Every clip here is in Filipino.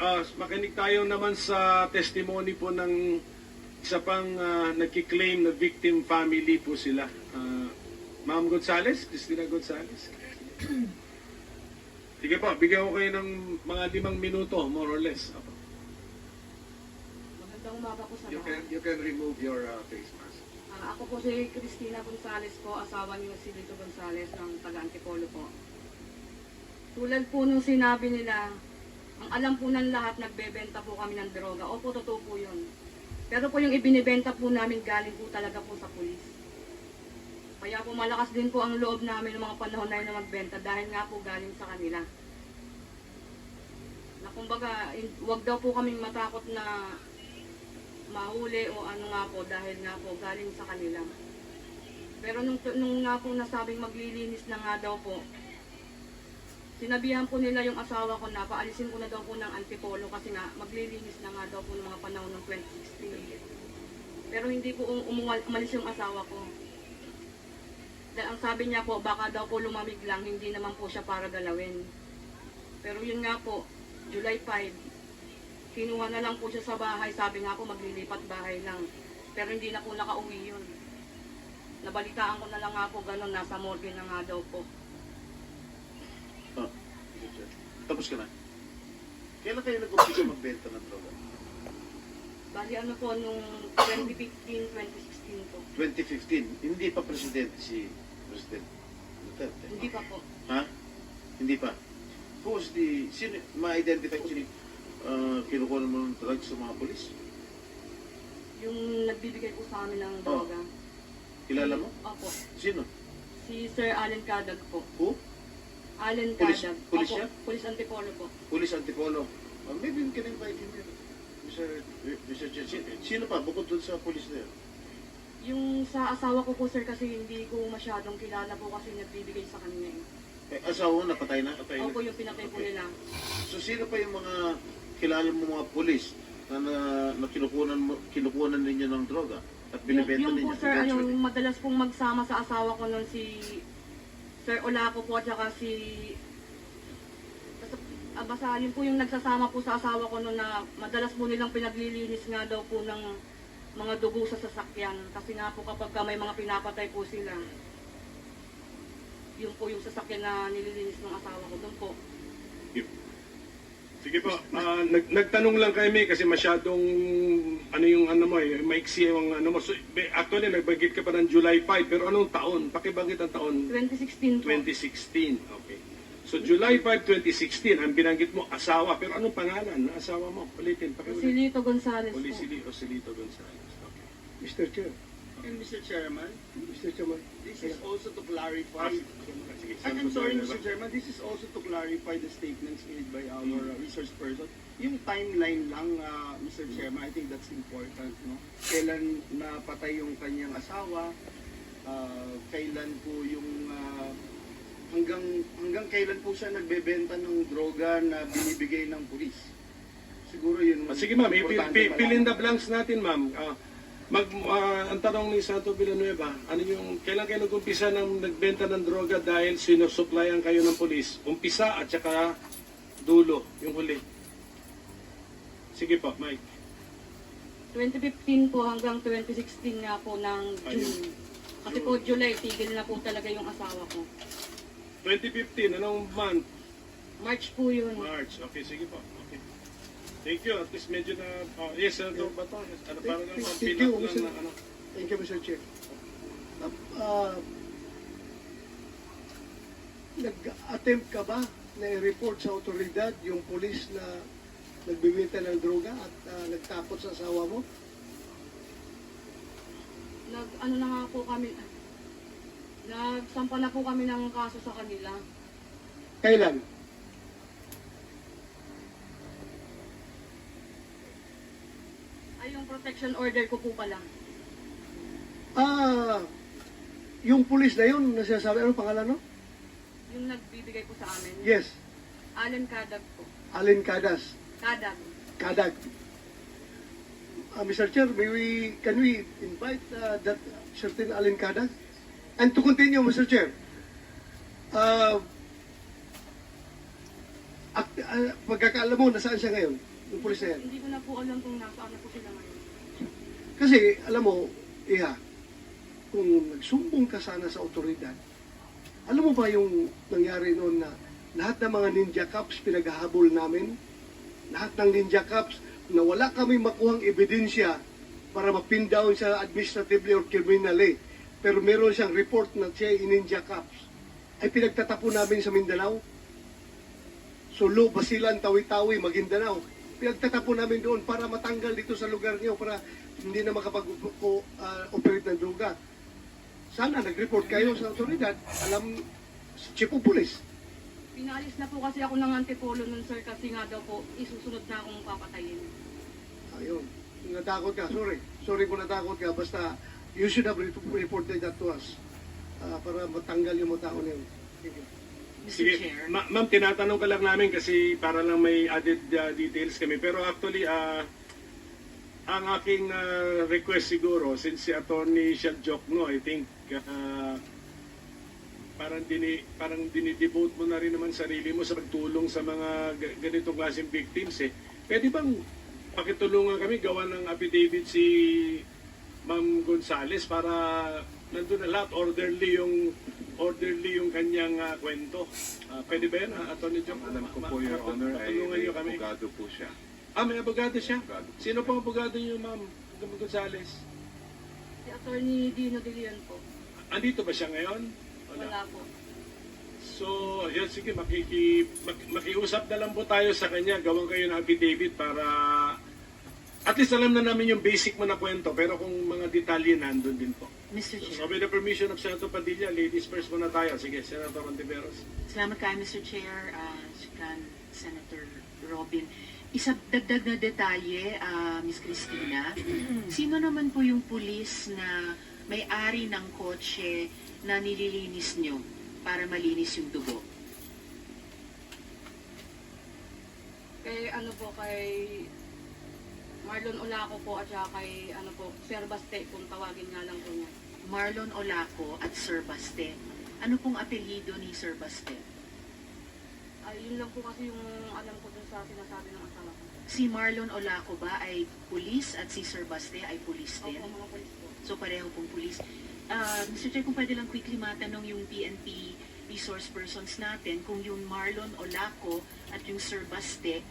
ah, makinig tayo naman sa testimony po ng isa pang uh, nagkiklaim na victim family po sila. Ah, Ma'am Gonzales, Christina Gonzales. Sige po, bigyan ko kayo ng mga limang minuto, more or less. Apo. Magandang umaga po sa You can, lahat. you can remove your uh, face mask. Ah, ako po si Cristina Gonzales po, asawa ni si Lito Gonzales ng taga Antipolo po. Tulad po nung sinabi nila, ang alam po ng lahat, nagbebenta po kami ng droga. Opo, totoo po yun. Pero po yung ibinibenta po namin galing po talaga po sa pulis. Kaya po malakas din po ang loob namin ng mga panahon na yun na magbenta dahil nga po galing sa kanila. Na kumbaga, wag daw po kaming matakot na mahuli o ano nga po dahil nga po galing sa kanila. Pero nung, nung nga po nasabing maglilinis na nga daw po, sinabihan po nila yung asawa ko na paalisin ko na daw po ng antipolo kasi nga maglilinis na nga daw po ng mga panahon ng 2016. Pero hindi po um- umuwal, umalis yung asawa ko. Dahil ang sabi niya po, baka daw po lumamig lang, hindi naman po siya para galawin. Pero yun nga po, July 5, kinuha na lang po siya sa bahay. Sabi nga po maglilipat bahay lang. Pero hindi na po nakauwi yun. Nabalitaan ko na lang nga po ganun. Nasa morgue na nga daw po. Oh, Tapos ka na. Kailan kayo nag-umpisa magbenta ng droga? Bali ano po nung 2015, 2016 po. 2015, hindi pa presidente si President Duterte. Hindi pa po. Ha? Hindi pa. Who's the, sino, ma-identify ko sino uh, kinukuha mo ng drugs sa mga polis? Yung nagbibigay po sa amin ng droga. Kilala mo? Opo. Sino? Si Sir Allen Cadag po. Who? Pulis- Cadag. pulis Opo, siya? Pulis Antipolo po. Police Antipolo. Uh, maybe we can invite him here. Mr. Mr. Chen. Sino, sino pa? Bukod dun sa polis na yun. Yung sa asawa ko po sir kasi hindi ko masyadong kilala po kasi nagbibigay sa kanya eh. Eh, asawa na? Patay na. Opo yung pinatay po nila. So sino pa yung mga kilala mo mga polis na, na, na kinukunan, mo, kinukunan ninyo ng droga at Yung, binibenta yung ninyo? po sir, yung madalas pong magsama sa asawa ko nun si Sir Olaco po at saka si ah, basta yun po yung nagsasama po sa asawa ko nun na madalas po nilang pinaglilinis nga daw po ng mga dugo sa sasakyan. Kasi nga po kapag ka may mga pinapatay po sila, yun po yung sasakyan na nililinis ng asawa ko. Doon po. Sige po, ah, nag, nagtanong lang kami kasi masyadong ano yung ano mo eh, maiksi yung ano mo. So, actually, nagbagit ka pa ng July 5, pero anong taon? Pakibagit ang taon? 2016 po. 2016. Okay. So, July 5, 2016, ang binanggit mo, asawa. Pero anong pangalan ng asawa mo? Ulitin, pakiulit. Rosilito Gonzales po. Olisili, Osilito Gonzales. Okay. Mr. Chair, And Mr. Chairman, Mr. Chairman, this is also to clarify. And I'm sorry, Mr. Chairman, this is also to clarify the statements made by our uh, resource person. Yung timeline lang, uh, Mr. Chairman, I think that's important. No? Kailan napatay yung kanyang asawa, uh, kailan po yung uh, hanggang hanggang kailan po siya nagbebenta ng droga na binibigay ng pulis. Siguro yun. Ah, Sige ma'am, i- importante fill, fill in the blanks natin ma'am. Ah, mag, ah, ang tanong ni Santo Villanueva, ano yung, kailan kayo nag-umpisa ng nagbenta ng droga dahil sinusuplayan kayo ng polis? Umpisa at saka dulo, yung huli. Sige po, Mike. 2015 po hanggang 2016 nga po ng June. Kasi po July, tigil na po talaga yung asawa ko. 2015, anong month? March po yun. March. Okay, sige po. Okay. Thank you. At least medyo na... ah, yes, Senator Bato. Yes, ano, parang Thank- lang, thank you, Mr. na ano. thank you, Mr. Chair. Uh, uh, nag-attempt ka ba na i-report sa otoridad yung polis na nagbibenta ng droga at uh, nagtakot sa asawa mo? Nag, ano na nga po kami, nagsampa na po kami ng kaso sa kanila. Kailan? Ay, yung protection order ko po pala. Ah, yung pulis na yun, nasasabi, anong pangalan no? Yung nagbibigay po sa amin. Yes, Allen Kadag po. Alin Cadas. Kadag. Kadag. Uh, Mr. Chair, may we, can we invite uh, that certain Alin Kadag? And to continue, Mr. Chair, uh, Ak, ah, pagkakaalam mo, nasaan siya ngayon? Yung pulis na yan. Hindi ko na po alam kung nasaan na po sila ngayon. Kasi, alam mo, Iha, kung nagsumbong ka sana sa otoridad, alam mo ba yung nangyari noon na lahat ng mga ninja cops pinaghahabol namin? Lahat ng ninja cops na wala kami makuhang ebidensya para mapin down siya administratively or criminally. Pero meron siyang report na siya ay ninja cops. Ay pinagtatapo namin sa Mindanao. Sulu, Basilan, Tawi-Tawi, Maguindanao. Pinagtatapo namin doon para matanggal dito sa lugar niyo para hindi na makapag-operate ng droga. Sana nag-report kayo sa otoridad. Alam, chief of police. Pinalis na po kasi ako ng antipolo nun sir kasi nga daw po isusunod na akong papatayin. Ayun. Natakot ka, sorry. Sorry kung natakot ka. Basta, you should have re- reported that to us. Ah, para matanggal yung mga tao na yun. Thank you. Sige, ma- ma'am, tinatanong ka lang namin kasi para lang may added uh, details kami. Pero actually, ah, ang aking ah, request siguro, since si Attorney Shad Jokno, I think, ah, parang dini parang dinidevote mo na rin naman sarili mo sa pagtulong sa mga ga- ganitong klaseng victims eh. Pwede bang pakitulungan kami gawa ng affidavit si Ma'am Gonzales para nandun na lahat orderly yung orderly yung kanyang ah, kwento. Ah, pwede ba yan, ah, Attorney Jok? Alam ko po, Your Honor, ay may niyo kami. abogado po siya. Ah, may abogado siya? Abogado po. Sino pang abogado niyo, Ma'am Gonzales? Si Attorney Dino De Leon po. Andito ba siya ngayon? Wala po. So, yun, sige, makiki, mak- makiusap na lang po tayo sa kanya. Gawin kayo ng affidavit para at least alam na namin yung basic mo na kwento. Pero kung mga detalye, nandun din po. Mr. So, Chair. with the permission of Senator Padilla, ladies first muna tayo. Sige, Senator Montiveros. Salamat kayo, Mr. Chair, uh, Secretary Senator Robin. Isa dagdag na detalye, ah, Miss Christina. Sino naman po yung pulis na may-ari ng kotse na nililinis nyo para malinis yung dugo? Kay ano po, kay Marlon Olaco po at saka kay ano po, Sir Baste kung tawagin nga lang po niya. Marlon Olaco at Sir Baste. Ano pong apelyido ni Sir Baste? Ay, yun lang po kasi yung alam ko dun sa sinasabi ng asawa ko. Si Marlon Olaco ba ay pulis at si Sir Baste ay pulis din? Opo, mga polis po. So pareho pong pulis. Ah, Mr. Chair, kung pwede lang quickly matanong yung PNP resource persons natin, kung yung Marlon Olaco at yung Sir Baste,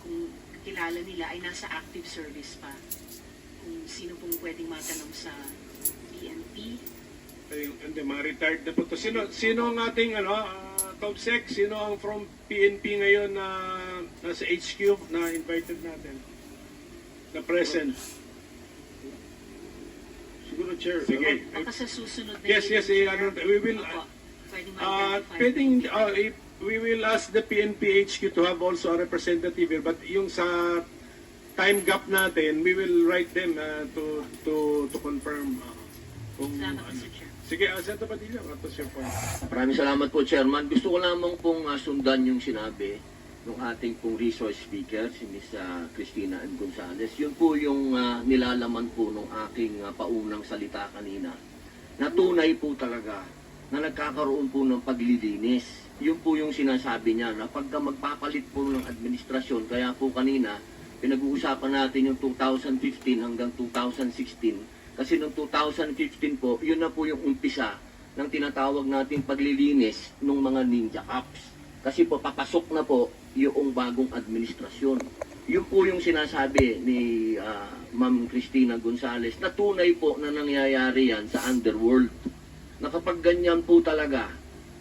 kung kilala nila ay nasa active service pa. Kung sino pong pwedeng matanong sa PNP. Ay, hindi, mga retired na po to. Sino, sino ang ating ano, ah, top sec? Sino ang from PNP ngayon na nasa HQ na invited natin? Na present. Siguro, Chair. Sige. Baka sa susunod na Yes, yes, eh, ano, we will, Opo, pwedeng Uh, pwedeng, uh, if- we will ask the PNP HQ to have also a representative here, but yung sa time gap natin, we will write them uh, to to to confirm uh, kung Salamat, ano. Mr. Chair. Sige, uh, Senator Padilla, what was your point? Maraming salamat po, Chairman. Gusto ko lamang pong ah, sundan yung sinabi ng ating pong resource speaker, si Ms. ah, Cristina M. Gonzales. Yun po yung ah, nilalaman po ng aking ah, paunang salita kanina. Na tunay po talaga na nagkakaroon po ng paglilinis. Yun po yung sinasabi niya na pagka magpapalit po ng administrasyon, kaya po kanina, pinag-uusapan natin yung 2015 hanggang 2016. Kasi noong 2015 po, yun na po yung umpisa ng tinatawag nating paglilinis ng mga ninja cops. Kasi po papasok na po yung bagong administrasyon. Yun po yung sinasabi ni ah, Ma'am Cristina Gonzales na tunay po na nangyayari yan sa underworld. Na kapag ganyan po talaga,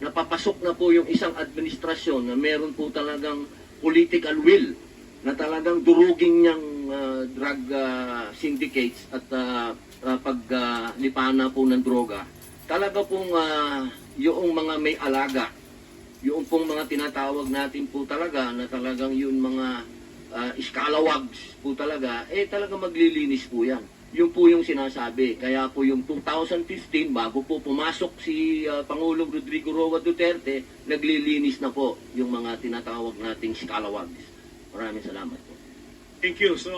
napapasok na po yung isang administrasyon na meron po talagang political will na talagang durugin niyang ah, drug ah, syndicates at uh, paglipana po ng droga, talaga pong ah, yung mga may alaga, yung pong mga tinatawag natin po talaga na talagang yung mga ah, iskalawags po talaga, eh talaga maglilinis po yan. Yun po yung sinasabi. Kaya po yung 2015, bago po pumasok si ah, Pangulong Rodrigo Roa Duterte, naglilinis na po yung mga tinatawag nating iskalawags. Maraming salamat po. Thank you. So,